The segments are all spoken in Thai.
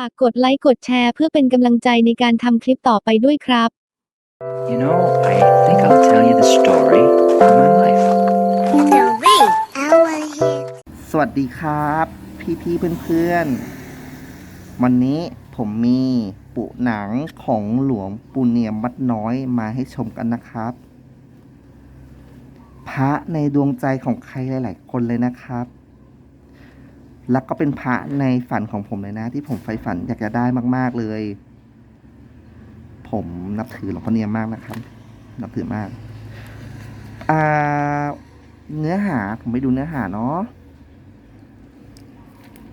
ฝากกดไลค์กดแชร์เพื่อเป็นกำลังใจในการทำคลิปต่อไปด้วยครับ You know, I think I'll tell you the story of my life. Three hour hit. สวัสดีครับ พี่พี่เพื่อนเพื่อนๆวันนี้ผมมีปุหนังของหลวงปู่เนียมวัดน้อยมาให้ชมกันนะครับ พระในดวงใจของใครหลาย ๆ คนเลยนะครับ แล้วก็เป็นพระในฝันของผมเลยนะ ที่ผมใฝ่ฝันอยากจะได้มาก ๆเลย ผมนับถือหลวงพ่อเนียมมากนะครับ นับถือมากอ่าเนื้อหาผมไปดูเนื้อหาเนาะ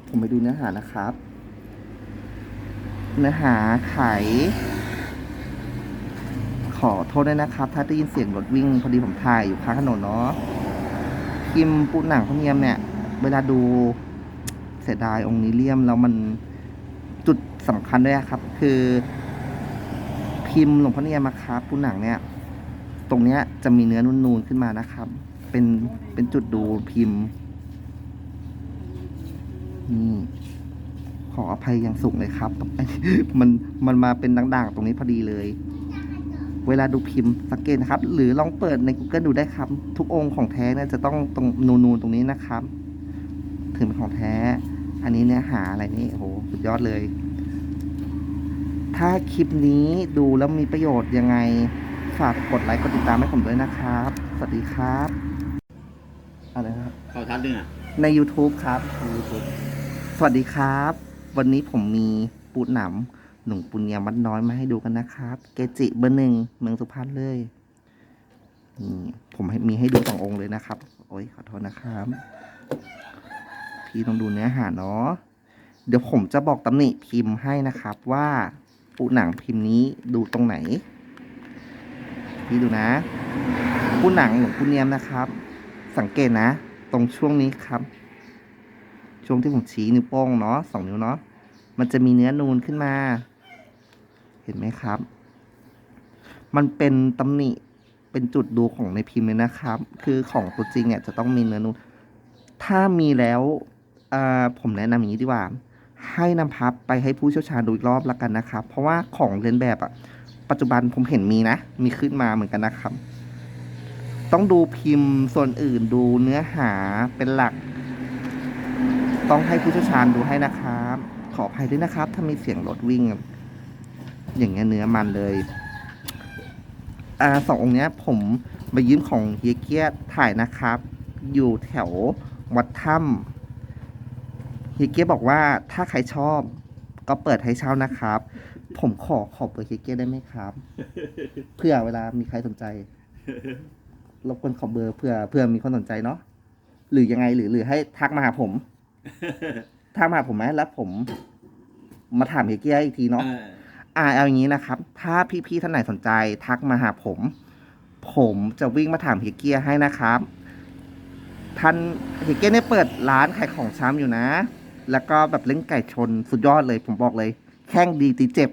ผมไปดูเนื้อหานะครับ เนื้อหาไข ขอโทษด้วยนะครับ ถ้าได้ยินเสียงรถวิ่งพอดีผมถ่ายอยู่ข้างถนนเนาะพิมพ์ปูหนังพวกเนียมเนี่ย เวลาดู สียดายองค์นี้เลี่ยมแล้วมันจุดสำคัญด้วยครับ คือ พิมพ์หลวงพ่อเนียมอะครับปูหนังเนี่ย ตรงเนี้ยจะมีเนื้อนูนๆขึ้นมานะครับ เป็นเป็นจุดดูพิมพ์นี่ขออภัยอย่างสูงเลยครับ มันมันมาเป็นด่างๆตรงนี้พอดีเลย เวลาดูพิมพ์สังเกตนะครับ หรือลองเปิดใน Google ดูได้ครับ ทุกองค์ของแท้เนี่ยจะต้องตรงนูนๆตรงนี้นะครับ ถึงเป็นของแท้ อันนี้เนื้อหาอะไรนี่โอ้โหสุดยอดเลย ถ้าคลิปนี้ดูแล้วมีประโยชน์ยังไง ฝากกดไลค์กดติดตามให้ผมด้วยนะครับ สวัสดีครับอะไรนะครับเขาทัดด้วยอะใน YouTube ครับใน YouTube สวัสดีครับ วันนี้ผมมีปูหนำหนุ่งปุญญามัดน้อยมาให้ดูกันนะครับ เกจิเบอร์หนึ่งเมืองสุพรรณเลยนี่ผมให้มีให้ดูสององค์เลยนะครับ โอ้ยขอโทษนะครับ พี่ต้องดูเนื้อหาเนาะเดี๋ยวผมจะบอกตำหนิพิมพ์ให้นะครับว่าปูหนังพิมพ์นี้ดูตรงไหน พี่ดูนะปูหนังหลวงปูเนียมนะครับ สังเกตนะ ตรงช่วงนี้ครับ ช่วงที่ผมชี้นิ้วโป้งเนาะสองนิ้วเนาะมันจะมีเนื้อนูนขึ้นมา เห็นไหมครับ มันเป็นตำหนิเป็นจุดดูของในพิมพ์เลยนะครับ คือของตัวจริงเนี่ยจะต้องมีเนื้อนูนถ้ามีแล้ว ผมแนะนำอย่างนี้ดีกว่า ให้นำพับไปให้ผู้เชี่ยวชาญดูอีกรอบละกันนะครับ เพราะว่าของเรียนแบบอะปัจจุบันผมเห็นมีนะ มีขึ้นมาเหมือนกันนะครับ ต้องดูพิมพ์ส่วนอื่นดูเนื้อหาเป็นหลัก ต้องให้ผู้เชี่ยวชาญดูให้นะครับ ขออภัยด้วยนะครับ ถ้ามีเสียงรถวิ่ง อย่างเงี้ยเนื้อมันเลยอ่าสององค์เนี้ย ผมไปยืมของเฮียเกียถ่ายนะครับ อยู่แถววัดถ้ำ เฮียเกียบอกว่าถ้าใครชอบก็เปิดให้เช่านะครับ ผมขอขอเบอร์เฮียเกียได้ไหมครับเพื่อเวลามีใครสนใจรบกวนขอเบอร์เพื่อเพื่อมีคนสนใจเนาะหรือยังไงหรือหรือให้ทักมาหาผมทักมาหาผมไหมแล้วผม มาถามเฮียเกียอีกทีเนาะเอออ่าเอาอย่างนี้นะครับ ถ้าพี่ๆท่านไหนสนใจ ทักมาหาผม ผมจะวิ่งมาถามเฮียเกียให้นะครับท่านเฮเกียเนี่ยเปิดร้านขายของชำอยู่นะ แล้วก็แบบเล่นไก่ชนสุดยอดเลย ผมบอกเลย แข้งดีตีเจ็บ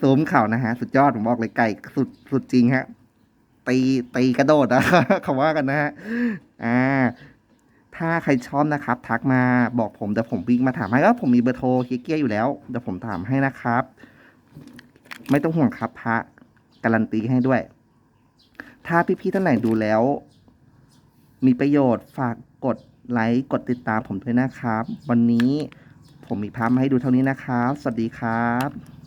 ซูมเข่านะฮะ สุดยอดผมบอกเลยไก่สุดสุดจริงฮะ ตีตีกระโดดนะเขาว่ากันนะฮะอ่า ถ้าใครชอบนะครับ ทักมาบอกผมเดี๋ยวผมวิ่งมาถามให้ก็ผมมีเบอร์โทรเฮียเกียอยู่แล้วเดี๋ยวผมถามให้นะครับ ไม่ต้องห่วงครับพระการันตีให้ด้วย ถ้าพี่ๆท่านไหนดูแล้ว มีประโยชน์ฝากกด ไลค์กดติดตามผมด้วยนะครับ วันนี้ผมมีพามาให้ดูเท่านี้นะครับ สวัสดีครับ